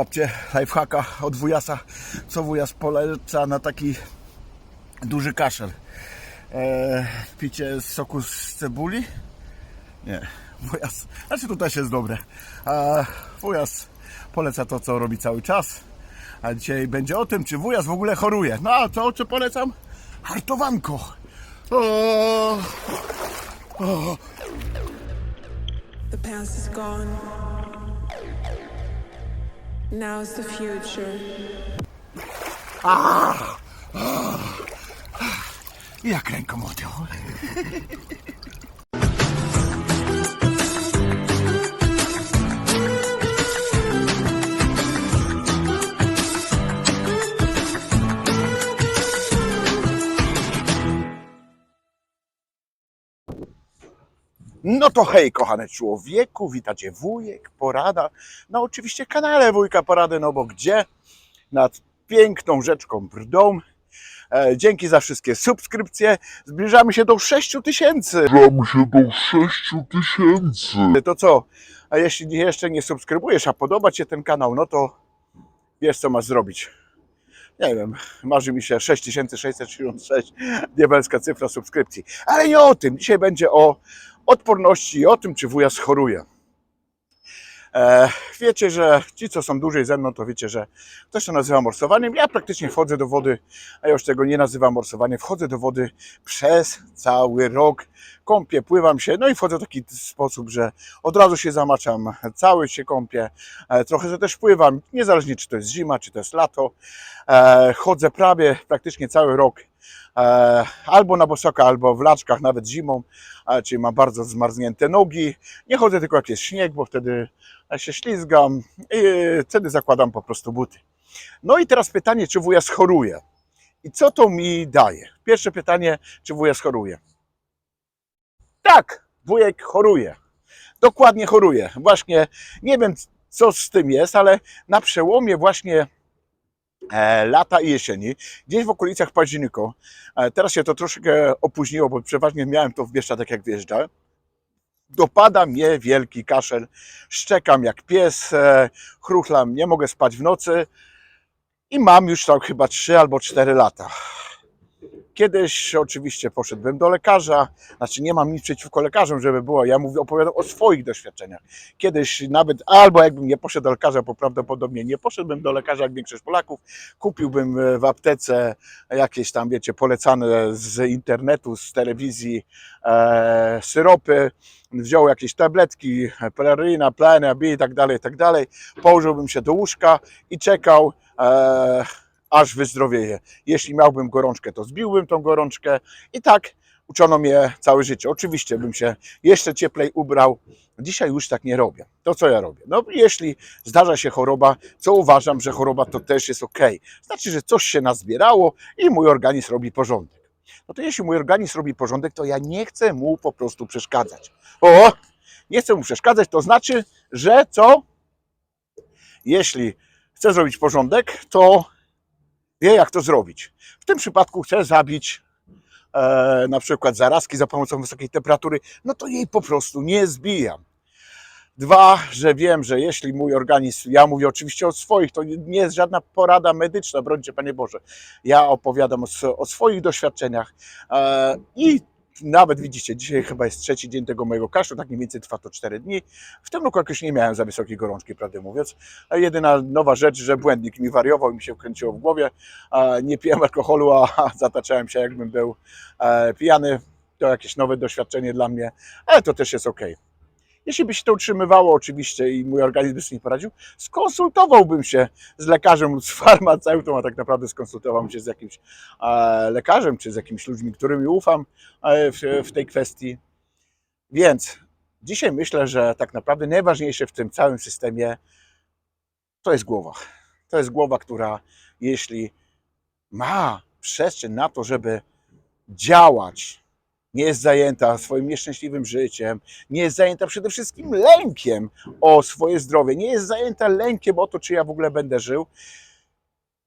Łapcie lifehacka od wujasa, co wujas poleca na taki duży kaszel. E, picie soku z cebuli? Nie, wujas, znaczy to też jest dobre. Wujas poleca to, co robi cały czas. A dzisiaj będzie o tym, czy wujas w ogóle choruje. No a co, co polecam? Hartowanko. O, The past is gone. Now's the future. jak ręką odjął. No to hej, kochane człowieku, witacie wujek, porada. No oczywiście kanale wujka porady, no bo gdzie? Nad piękną rzeczką Brdą. E, dzięki za wszystkie subskrypcje. Zbliżamy się do 6 tysięcy. Zbliżamy się do 6 tysięcy. To co? A jeśli jeszcze nie subskrybujesz, a podoba Ci się ten kanał, no to wiesz co masz zrobić. Nie wiem, marzy mi się 6666, diabelska cyfra subskrypcji. Ale nie o tym. Dzisiaj będzie o odporności i o tym, czy wuja schoruje. E, wiecie, że ci, co są dłużej ze mną, to wiecie, że to nazywa morsowaniem. Ja praktycznie wchodzę do wody, a już tego nie nazywam morsowaniem. Wchodzę do wody przez cały rok. Kąpię, pływam się, no i wchodzę w taki sposób, że od razu się zamaczam, cały się kąpię, e, trochę że też pływam, niezależnie czy to jest zima, czy to jest lato. E, chodzę prawie praktycznie cały rok albo na bosoka, albo w laczkach, nawet zimą, e, czyli mam bardzo zmarznięte nogi. Nie chodzę tylko jak jest śnieg, bo wtedy się ślizgam i wtedy zakładam po prostu buty. No i teraz pytanie, czy wuja schoruje? I co to mi daje? Pierwsze pytanie, czy wuja schoruje? Tak, wujek choruje. Dokładnie choruje. Właśnie nie wiem, co z tym jest, ale na przełomie właśnie e, lata i jesieni, gdzieś w okolicach października, e, teraz się to troszkę opóźniło, bo przeważnie miałem to w Bieszczadach, jak wjeżdżałem, dopada mnie wielki kaszel, szczekam jak pies, e, chruchlam, nie mogę spać w nocy i mam już tam chyba 3 albo 4 lata. Kiedyś oczywiście poszedłbym do lekarza, znaczy nie mam nic przeciwko lekarzom, żeby było, ja mówię, opowiadam o swoich doświadczeniach. Kiedyś nawet, albo jakbym nie poszedł do lekarza, bo prawdopodobnie nie poszedłbym do lekarza jak większość Polaków, kupiłbym w aptece jakieś tam, wiecie, polecane z internetu, z telewizji e, syropy, wziął jakieś tabletki, peleryna, plenia, i tak dalej, i tak dalej, położyłbym się do łóżka i czekał, e, aż wyzdrowieje. Jeśli miałbym gorączkę, to zbiłbym tą gorączkę i tak uczono mnie całe życie. Oczywiście bym się jeszcze cieplej ubrał. Dzisiaj już tak nie robię. To co ja robię? No jeśli zdarza się choroba, co uważam, że choroba to też jest ok. Znaczy, że coś się nazbierało i mój organizm robi porządek. No to jeśli mój organizm robi porządek, to ja nie chcę mu po prostu przeszkadzać. O! Nie chcę mu przeszkadzać, to znaczy, że co? Jeśli chcę zrobić porządek, to wie jak to zrobić. W tym przypadku chcę zabić e, na przykład zarazki za pomocą wysokiej temperatury, no to jej po prostu nie zbijam. Dwa, że wiem, że jeśli mój organizm, ja mówię oczywiście o swoich, to nie jest żadna porada medyczna, brońcie Panie Boże. Ja opowiadam o, o swoich doświadczeniach e, i nawet widzicie, dzisiaj chyba jest trzeci dzień tego mojego kaszlu, tak mniej więcej trwa to 4 dni. W tym roku jakoś nie miałem za wysokiej gorączki, prawdę mówiąc. Jedyna nowa rzecz, że błędnik mi wariował, mi się kręciło w głowie. Nie piłem alkoholu, a zataczałem się jakbym był e, pijany. To jakieś nowe doświadczenie dla mnie, ale to też jest ok. Jeśli by się to utrzymywało oczywiście i mój organizm by sobie nie poradził, skonsultowałbym się z lekarzem lub z farmaceutą, a tak naprawdę skonsultowałbym się z jakimś e, lekarzem czy z jakimiś ludźmi, którymi ufam e, w, w tej kwestii. Więc dzisiaj myślę, że tak naprawdę najważniejsze w tym całym systemie to jest głowa. To jest głowa, która jeśli ma przestrzeń na to, żeby działać, nie jest zajęta swoim nieszczęśliwym życiem, nie jest zajęta przede wszystkim lękiem o swoje zdrowie, nie jest zajęta lękiem o to, czy ja w ogóle będę żył,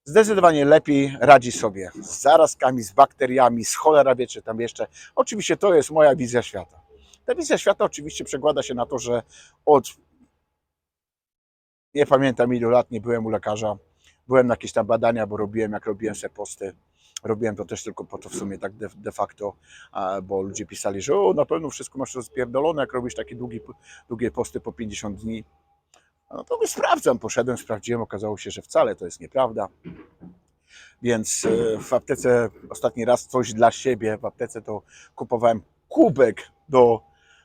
zdecydowanie lepiej radzi sobie z zarazkami, z bakteriami, z cholera wie, tam jeszcze. Oczywiście to jest moja wizja świata. Ta wizja świata oczywiście przekłada się na to, że od Nie pamiętam ilu lat nie byłem u lekarza. Byłem na jakieś tam badania, bo robiłem, jak robiłem se posty. Robiłem to też tylko po to w sumie tak de, de facto, bo ludzie pisali, że o, na pewno wszystko masz rozpierdolone, jak robisz takie długie, długie posty po 50 dni. No to sprawdzam, poszedłem, sprawdziłem, okazało się, że wcale to jest nieprawda. Więc e, w aptece ostatni raz coś dla siebie, w aptece to kupowałem kubek do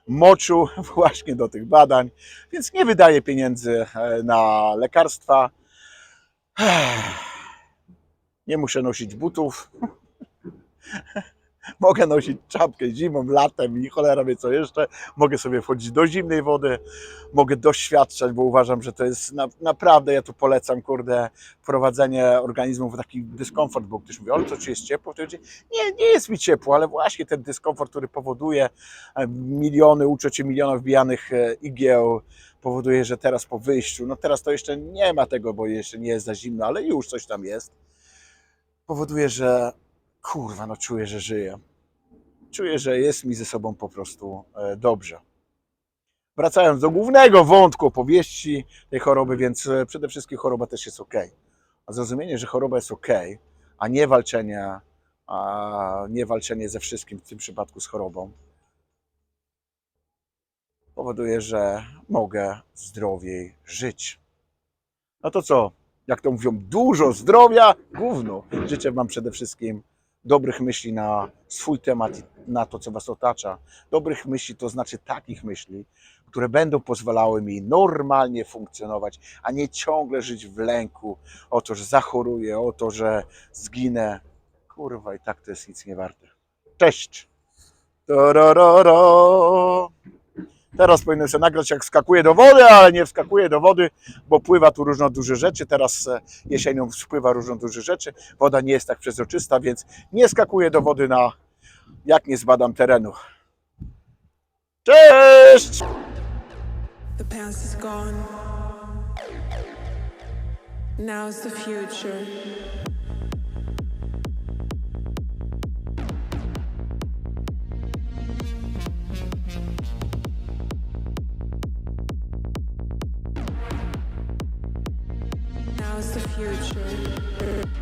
moczu właśnie do tych badań, więc nie wydaję pieniędzy e, na lekarstwa. Nie muszę nosić butów. Mogę nosić czapkę zimą, latem i cholera wie co jeszcze. Mogę sobie wchodzić do zimnej wody. Mogę doświadczać, bo uważam, że to jest na, naprawdę, ja tu polecam, kurde, wprowadzenie organizmu w taki dyskomfort, bo ktoś mówi, ale co ci jest ciepło? To mówię, nie, nie jest mi ciepło, ale właśnie ten dyskomfort, który powoduje e, miliony, uczę cię milionów wbijanych e, igieł, powoduje, że teraz po wyjściu, no teraz to jeszcze nie ma tego, bo jeszcze nie jest za zimno, ale już coś tam jest, powoduje, że kurwa, no czuję, że żyję. Czuję, że jest mi ze sobą po prostu e, dobrze. Wracając do głównego wątku opowieści tej choroby, więc e, przede wszystkim choroba też jest ok. A zrozumienie, że choroba jest ok, a nie walczenie, a nie walczenie ze wszystkim, w tym przypadku z chorobą, powoduje, że mogę zdrowiej żyć. No to co? Jak to mówią, dużo zdrowia, gówno. Życzę Wam przede wszystkim dobrych myśli na swój temat, na to, co Was otacza. Dobrych myśli to znaczy takich myśli, które będą pozwalały mi normalnie funkcjonować, a nie ciągle żyć w lęku o to, że zachoruję, o to, że zginę. Kurwa, i tak to jest nic nie warte. Cześć! Torororo. Teraz powinienem sobie nagrać, jak wskakuje do wody, ale nie wskakuje do wody, bo pływa tu różno duże rzeczy. Teraz e, jesienią spływa różno duże rzeczy. Woda nie jest tak przezroczysta, więc nie skakuję do wody na jak nie zbadam terenu. Cześć! The past is gone. The future. knows the future.